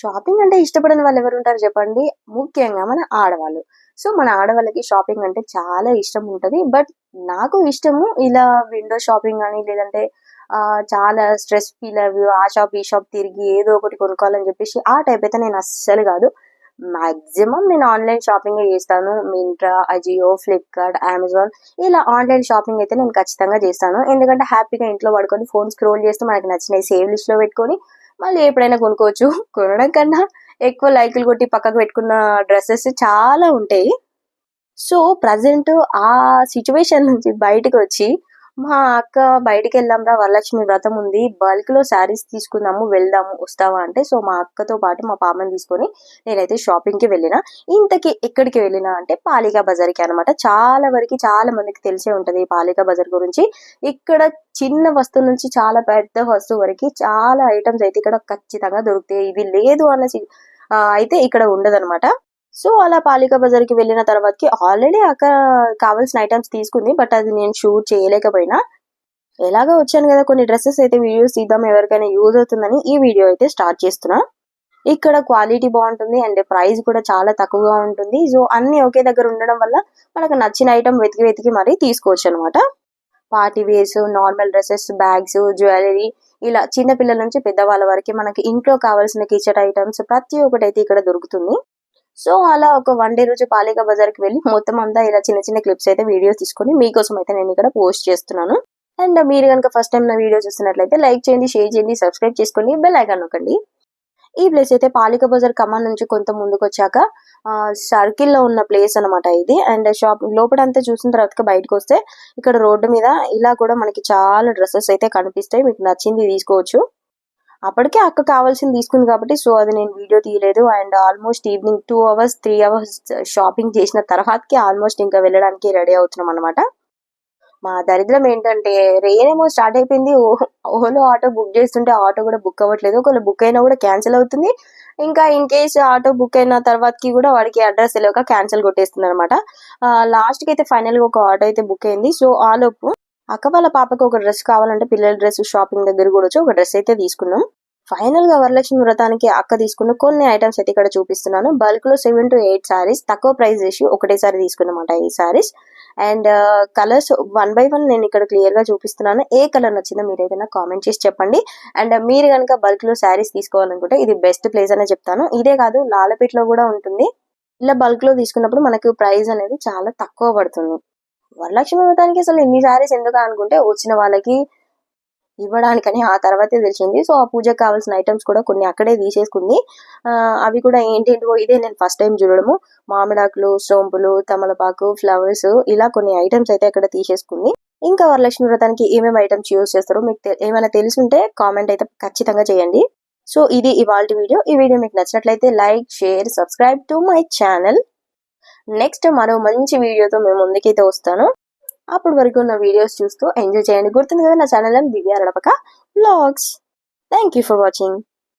Shopping అంటే ఇష్టపడని వాళ్ళు ఎవరు ఉంటారు చెప్పండి? ముఖ్యంగా మన ఆడవాళ్ళు. సో మన ఆడవాళ్ళకి షాపింగ్ అంటే చాలా ఇష్టం ఉంటుంది. బట్ నాకు ఇష్టము ఇలా విండో షాపింగ్ అని లేదంటే చాలా స్ట్రెస్ ఫీల్ అవి ఆ షాప్ ఈ షాప్ తిరిగి ఏదో ఒకటి కొనుక్కోవాలని చెప్పేసి ఆ టైప్ అయితే నేను అస్సలు కాదు. మాక్సిమం నేను ఆన్లైన్ షాపింగ్ చేస్తాను. మింట్రా అజియో ఫ్లిప్కార్ట్ అమెజాన్ ఇలా ఆన్లైన్ షాపింగ్ అయితే నేను ఖచ్చితంగా చేస్తాను. ఎందుకంటే హ్యాపీగా ఇంట్లో పడుకొని ఫోన్ స్క్రోల్ చేస్తూ మనకి నచ్చినవి సేవ్ లిస్ట్లో పెట్టుకొని మళ్ళీ ఎప్పుడైనా కొనుక్కోవచ్చు. కొనడం కన్నా ఎక్కువ లైకులు కొట్టి పక్కకు పెట్టుకున్న డ్రెస్సెస్ చాలా ఉంటాయి. సో ప్రజెంట్ ఆ సిచ్యువేషన్ నుంచి బయటకు వచ్చి మా అక్క బయటికి వెళ్దాంరా వరలక్ష్మి వ్రతం ఉంది. బల్క్లో శారీస్ తీసుకుందాము వెళ్దాము వస్తావా అంటే సో మా అక్కతో పాటు మా పాపని తీసుకొని నేనైతే షాపింగ్కి వెళ్ళిన. ఇంతకి ఎక్కడికి వెళ్ళినా అంటే పాలికా బజార్కి అనమాట చాలా వరకు చాలా మందికి తెలిసే ఉంటది ఈ పాలికా బజార్ గురించి. ఇక్కడ చిన్న వస్తువు నుంచి చాలా పెద్ద వస్తువు వరకు చాలా ఐటమ్స్ అయితే ఇక్కడ ఖచ్చితంగా దొరుకుతాయి. ఇవి లేదు అన్న అయితే ఇక్కడ ఉండదన్నమాట. సో అలా పాలికా బజార్కి వెళ్ళిన తర్వాతకి ఆల్రెడీ అక్కడ కావాల్సిన ఐటమ్స్ తీసుకుంది బట్ అది నేను షూట్ చేయలేకపోయినా. ఎలాగో వచ్చాను కదా కొన్ని డ్రెస్సెస్ అయితే వీడియోస్ తీద్దాం ఎవరికైనా యూజ్ అవుతుందని ఈ వీడియో అయితే స్టార్ట్ చేస్తున్నా. ఇక్కడ క్వాలిటీ బాగుంటుంది అండ్ ప్రైస్ కూడా చాలా తక్కువగా ఉంటుంది. సో అన్ని ఒకే దగ్గర ఉండడం వల్ల మనకు నచ్చిన ఐటమ్ వెతికి వెతికి మరీ తీసుకోవచ్చు అనమాట party wears normal dresses bags jewellery ఇలా చిన్న పిల్లల నుంచి పెద్దవాళ్ళ వరకు మనకి ఇంట్లో కావాల్సిన కిచెన్ ఐటమ్స్ ప్రతి ఒక్కటి అయితే ఇక్కడ దొరుకుతుంది. సో అలా ఒక వన్ డే రోజు పాలిక బజార్కి వెళ్ళి మొత్తం అంతా ఇలా చిన్న చిన్న క్లిప్స్ అయితే వీడియోస్ తీసుకొని మీకోసం అయితే నేను ఇక్కడ పోస్ట్ చేస్తున్నాను. అండ్ మీరు కనుక ఫస్ట్ టైం నా వీడియో చూస్తున్నట్లయితే లైక్ చేయండి షేర్ చేయండి సబ్స్క్రైబ్ చేసుకోండి బెల్ ఐకాన్ నొక్కండి. ఈ ప్లేస్ అయితే పాలిక బజార్ కమాన్ నుంచి కొంత ముందుకు వచ్చాక సర్కిల్లో ఉన్న ప్లేస్ అన్నమాట ఇది. అండ్ షాప్ లోపలంతా చూసిన తర్వాత బయటకు వస్తే ఇక్కడ రోడ్డు మీద ఇలా కూడా మనకి చాలా డ్రెస్సెస్ అయితే కనిపిస్తాయి. మీకు నచ్చింది తీసుకోవచ్చు. అప్పటికే అక్క కావాల్సింది తీసుకుంది కాబట్టి సో అది నేను వీడియో తీయలేదు. And almost evening two hours three hours shopping చేసిన తర్వాతకి ఆల్మోస్ట్ ఇంకా వెళ్ళడానికి రెడీ అవుతున్నాం అనమాట మా దరిద్రం ఏంటంటే రెయిన్ ఏమో స్టార్ట్ అయిపోయింది. ఓ- ఓలో ఆటో బుక్ చేస్తుంటే ఆటో కూడా బుక్ అవ్వట్లేదు. ఒకవేళ బుక్ అయినా కూడా క్యాన్సిల్ అవుతుంది. ఇంకా ఇన్ కేస్ ఆటో బుక్ అయిన తర్వాతకి కూడా వాడికి అడ్రస్ తెలియక క్యాన్సిల్ కొట్టేస్తుంది అనమాట లాస్ట్కి అయితే ఫైనల్గా ఒక ఆటో అయితే బుక్ అయింది. సో ఆలోపు అక్క వాళ్ళ పాపకు ఒక డ్రెస్ కావాలంటే పిల్లల డ్రెస్ షాపింగ్ దగ్గర కూడా వచ్చి ఒక డ్రెస్ అయితే తీసుకున్నాం. ఫైనల్గా వరలక్ష్మి వ్రతానికి అక్క తీసుకున్న కొన్ని ఐటమ్స్ అయితే ఇక్కడ చూపిస్తున్నాను. బల్క్లో సెవెన్ టు ఎయిట్ సారీస్ తక్కువ ప్రైస్ చేసి ఒకటేసారి తీసుకున్నమాట ఈ saris and colours one by one నేను ఇక్కడ క్లియర్గా చూపిస్తున్నాను. ఏ కలర్ నచ్చిందో మీరు ఏదైనా కామెంట్ చేసి చెప్పండి. అండ్ uh, మీరు కనుక బల్క్లో శారీస్ తీసుకోవాలనుకుంటే ఇది బెస్ట్ ప్లేస్ అనే చెప్తాను. ఇదే కాదు లాలపేటలో కూడా ఉంటుంది. ఇలా బల్క్లో తీసుకున్నప్పుడు మనకు ప్రైస్ అనేది చాలా తక్కువ పడుతుంది. వరలక్ష్మి వ్రతానికి అసలు ఇన్ని శారీస్ ఎందుకు అనుకుంటే వచ్చిన వాళ్ళకి ఇవ్వడానికని ఆ తర్వాతే తెలిసింది. సో ఆ పూజకు కావాల్సిన ఐటమ్స్ కూడా కొన్ని అక్కడే తీసేసుకుంది. ఆ, అవి కూడా ఏంటేంటివో ఇదే నేను ఫస్ట్ టైం చూడడము. మామిడాకులు సోంపులు తమలపాకు ఫ్లవర్స్ ఇలా కొన్ని ఐటమ్స్ అయితే అక్కడ తీసేసుకుంది. ఇంకా వరలక్ష్మి వ్రతానికి ఏమేమి ఐటమ్స్ యూజ్ చేస్తారో మీకు ఏమైనా తెలుసుంటే కామెంట్ అయితే ఖచ్చితంగా చేయండి. సో ఇది ఇవాళ వీడియో. ఈ వీడియో మీకు నచ్చినట్లయితే like share subscribe to my channel next మరో మంచి వీడియోతో మేము ముందుకైతే వస్తాను. అప్పటి వరకు నా వీడియోస్ చూస్తూ ఎంజాయ్ చేయండి. గుర్తుంది కదా నా channel Divya Radapaka vlogs thank you for watching